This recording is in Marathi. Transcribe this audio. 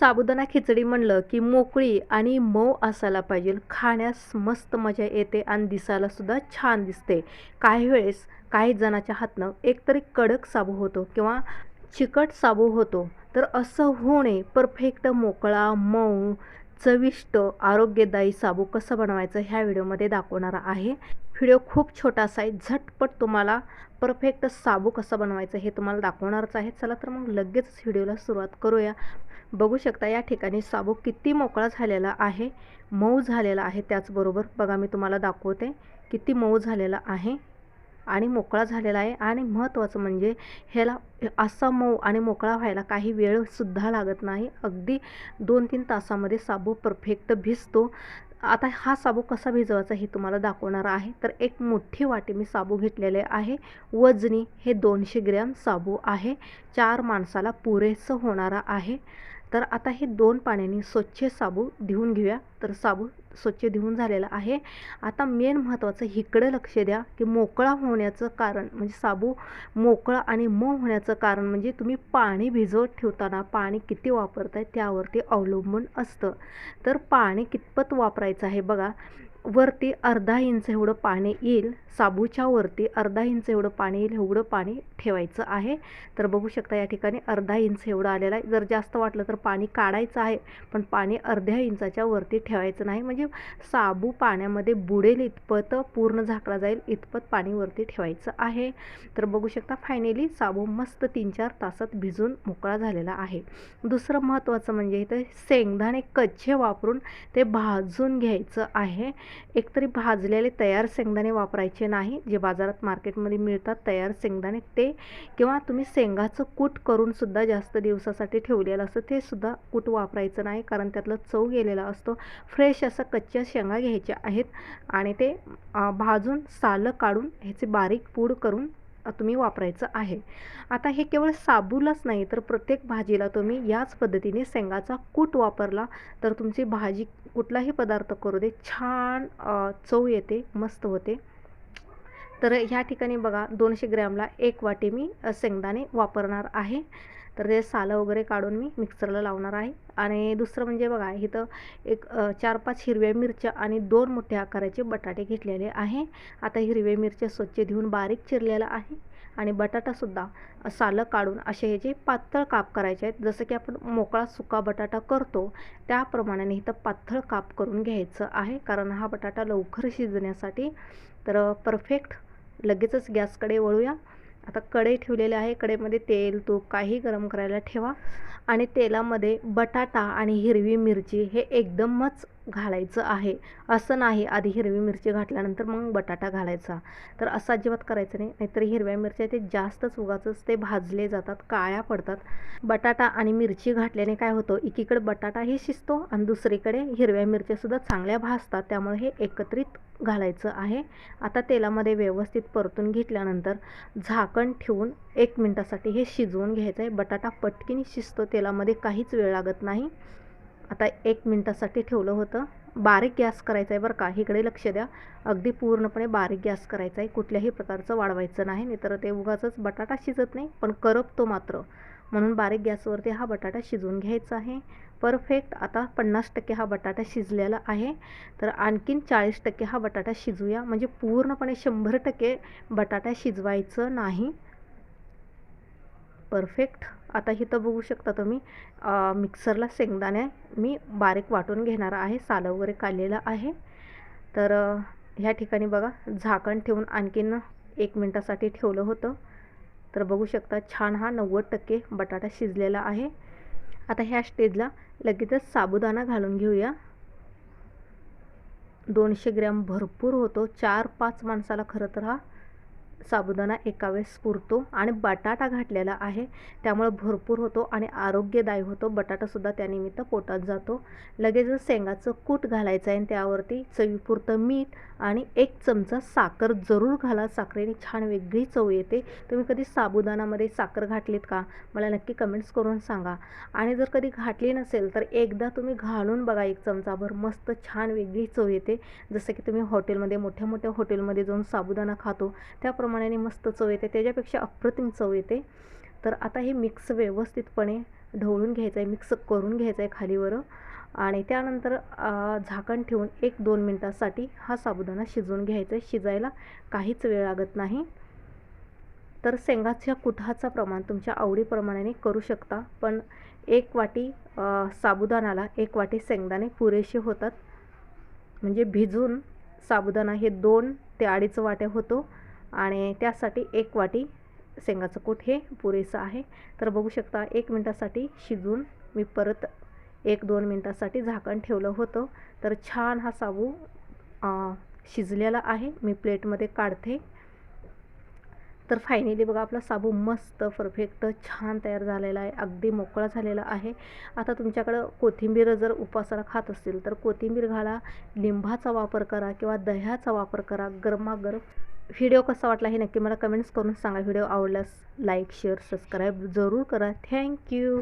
साबुदाणा खिचडी म्हणलं की मोकळी आणि मऊ असायला पाहिजे. खाण्यास मस्त मजा येते आणि दिसायला सुद्धा छान दिसते. काही वेळेस काही जणाच्या हातनं एकतरी कडक साबू होतो किंवा चिकट साबू होतो. तर असं होणे परफेक्ट मोकळा मऊ चविष्ट आरोग्यदायी साबू कसं बनवायचं ह्या व्हिडिओमध्ये दाखवणार आहे. व्हिडिओ खूप छोटासा आहे. झटपट तुम्हाला परफेक्ट साबू कसं बनवायचं हे तुम्हाला दाखवणारच आहे. चला तर मग लगेच व्हिडिओला सुरुवात करूया. बघू शकता या ठिकाणी साबू किती मोकळा झालेला आहे मऊ झालेला आहे त्याचबरोबर बघा मी तुम्हाला दाखवते किती मऊ झालेला आहे आणि मोकळा झालेला आहे आणि महत्त्वाचं म्हणजे ह्याला असा मऊ आणि मोकळा व्हायला काही वेळसुद्धा लागत नाही. अगदी दोन तीन तासामध्ये साबू परफेक्ट भिजतो. आता हा साबू कसा भिजवायचा हे तुम्हाला दाखवणार आहे. तर एक मोठी वाटी मी साबू घेतलेले आहे. वजनी हे दोनशे ग्रॅम साबू आहे. चार माणसाला पुरेसं होणारा आहे. तर आता हे दोन पाण्याने स्वच्छ साबू धुवून घेऊया. तर साबू स्वच्छ धुवून झालेला आहे. आता मेन महत्त्वाचं इकडे लक्ष द्या की मोकळा होण्याचं कारण म्हणजे साबू मोकळा आणि मऊ होण्याचं कारण म्हणजे तुम्ही पाणी भिजवत ठेवताना पाणी किती वापरताय त्यावरती अवलंबून असतं. तर पाणी कितपत वापरायचं आहे बघा. वरती अर्धा इंच एवढं पाणी येईल साबूच्या वरती अर्धा इंच एवढं पाणी येईल एवढं पाणी ठेवायचं आहे. तर बघू शकता या ठिकाणी अर्धा इंच एवढं आलेलं आहे. जर जास्त वाटलं तर पाणी काढायचं आहे पण पाणी अर्ध्या इंचाच्या वरती ठेवायचं नाही. म्हणजे साबू पाण्यामध्ये बुडेल इतपत पूर्ण झाकला जाईल इतपत पाणी वरती ठेवायचं आहे. तर बघू शकता फायनली साबू मस्त तीन चार तासात भिजून मोकळा झालेला आहे. दुसरं महत्त्वाचं म्हणजे इथं शेंगदाणे कच्चे वापरून ते भाजून घ्यायचं आहे. एकतरी भाजलेले तयार शेंगदाणे वापरायचे नाही. जे बाजारात मार्केटमध्ये मिळतात तयार शेंगदाणे ते किंवा तुम्ही शेंगाचं कूट करूनसुद्धा जास्त दिवसासाठी ठेवलेलं असतं ते सुद्धा कूट वापरायचं नाही. कारण त्यातलं चव गेलेला असतो. फ्रेश असं कच्च्या शेंगा घ्यायच्या आहेत आणि ते भाजून सालं काढून ह्याचे बारीक पूड करून तुम्ही वापरायचं आहे. आता हे केवळ साबूलाच नाही तर प्रत्येक भाजीला तुम्ही याच पद्धतीने शेंगाचा कूट वापरला तर तुमची भाजी कुठलाही पदार्थ करू दे छान चव येते मस्त होते. तर ह्या ठिकाणी बघा दोनशे ग्रॅमला एक वाटी मी शेंगदाणे वापरणार आहे. तर ते सालं वगैरे काढून मी मिक्सरला लावणार आहे. आणि दुसरं म्हणजे बघा इथं एक चार पाच हिरव्या मिरच्या आणि दोन मोठ्या आकाराचे बटाटे घेतलेले आहे. आता हिरव्या मिरच्या स्वच्छ धुवून बारीक चिरलेला आहे. आणि बटाटासुद्धा सालं काढून असे ह्याचे पातळ काप करायचे आहेत. जसं की आपण मोकळा सुका बटाटा करतो त्याप्रमाणे इथं पातळ काप करून घ्यायचं आहे. कारण हा बटाटा लवकर शिजण्यासाठी तर परफेक्ट लगेचच गॅसकडे वळूया. आता कढई ठेवलेली आहे. कढईमध्ये तेल तूप काही गरम करायला ठेवा. आणि तेलामध्ये बटाटा आणि हिरवी मिरची हे एकदमच घालायचं आहे. असं नाही. आधी हिरवी मिरची घातल्यानंतर मग बटाटा घालायचा. तर असं अजिबात करायचं नाही. नाहीतर हिरव्या मिरच्या ते जास्तच उगाचच ते भाजले जातात काळ्या पडतात. बटाटा आणि मिरची घातल्याने काय होतं? एकीकडे बटाटाही शिजतो आणि दुसरीकडे हिरव्या मिरच्यासुद्धा चांगल्या भाजतात. त्यामुळे हे एकत्रित घालायचं आहे. आता तेलामध्ये व्यवस्थित परतून घेतल्यानंतर झाकण ठेवून एक मिनटासाठी हे शिजवून घ्यायचं आहे. बटाटा पटकीने शिजतो. तेलामध्ये काहीच वेळ लागत नाही. आता एक मिनटासाठी ठेवलं होतं. बारीक गॅस करायचा आहे बरं का? इकडे लक्ष द्या. अगदी पूर्णपणे बारीक गॅस करायचा आहे कुठल्याही प्रकारचं वाढवायचं नाही. नाहीतर ते उगाचंच बटाटा शिजत नाही पण करपतो मात्र. म्हणून बारीक गॅसवरती हा बटाटा शिजवून घ्यायचा आहे. परफेक्ट आता पन्नास टक्के हा बटाटा शिजलेला आहे. तर आणखीन चाळीस टक्के हा बटाटा शिजूया. म्हणजे पूर्णपणे शंभर टक्के बटाटा शिजवायचं नाही. परफेक्ट. आता इथं बघू शकता तुम्ही मिक्सरला शेंगदाणे मी बारीक वाटून घेणार आहे सालं वगैरे काढलेलं आहे. तर ह्या ठिकाणी बघा झाकण ठेवून आणखीन एक मिनटासाठी ठेवलं होतं. तर बघू शकता छान हा नव्वद टक्के बटाटा शिजलेला आहे. आता ह्या स्टेजला लगेचच साबुदाणा घालून घेऊया. दोनशे ग्रॅम भरपूर होतो चार पाच माणसाला खरं तर हा साबुदाणा एका वेळेस पुरतो आणि बटाटा घातलेला आहे. त्यामुळे भरपूर होतो आणि आरोग्यदायी होतो. बटाटासुद्धा त्यानिमित्त पोटात जातो. लगेचच शेंगाचं कूट घालायचं आहे आणि त्यावरती चवीपुरतं मीठ आणि एक चमचा साखर जरूर घाला. साखरेने छान वेगळी चव येते. तुम्ही कधी साबुदाणामध्ये साखर घातलीत का? मला नक्की कमेंट्स करून सांगा. आणि जर कधी घातली नसेल तर एकदा तुम्ही घालून बघा एक चमचाभर. मस्त छान वेगळी चव येते. जसं की तुम्ही हॉटेलमध्ये मोठ्या मोठ्या हॉटेलमध्ये जाऊन साबुदाणा खातो. त्याप्रमाणे प्रमाणाने मस्त चव येते त्याच्यापेक्षा अप्रतिम चव येते. तर आता हे मिक्स व्यवस्थितपणे ढवळून घ्यायचं आहे मिक्स करून घ्यायचं आहे खालीवर. आणि त्यानंतर झाकण ठेवून एक दोन मिनटासाठी हा साबुदाणा शिजवून घ्यायचा आहे शिजायला काहीच वेळ लागत नाही. तर शेंगाच्या कुठाचं प्रमाण तुमच्या आवडीप्रमाणे करू शकता. पण एक वाटी साबुदाणाला एक वाटी शेंगदाणे पुरेसे होतात. म्हणजे भिजून साबुदाणा हे दोन ते अडीच वाट्या होतो. आणि त्यासाठी एक वाटी शेंगाचं कूट हे पुरेसं आहे. तर बघू शकता एक मिनटासाठी शिजून मी परत एक दोन मिनटासाठी झाकण ठेवलं होतं. तर छान हा साबू शिजलेला आहे. मी प्लेटमध्ये काढते. तर फायनली बघा आपला साबू मस्त परफेक्ट छान तयार झालेला आहे. अगदी मोकळा झालेला आहे. आता तुमच्याकडं कोथिंबीर जर उपासाला खात असतील तर कोथिंबीर घाला. लिंबाचा वापर करा किंवा दह्याचा वापर करा. गरमागरम व्हिडिओ कसा वाटला हे नक्की मला कमेंट्स करून सांगा. व्हिडिओ आवडल्यास लाईक शेअर सबस्क्राईब जरूर करा. थँक्यू.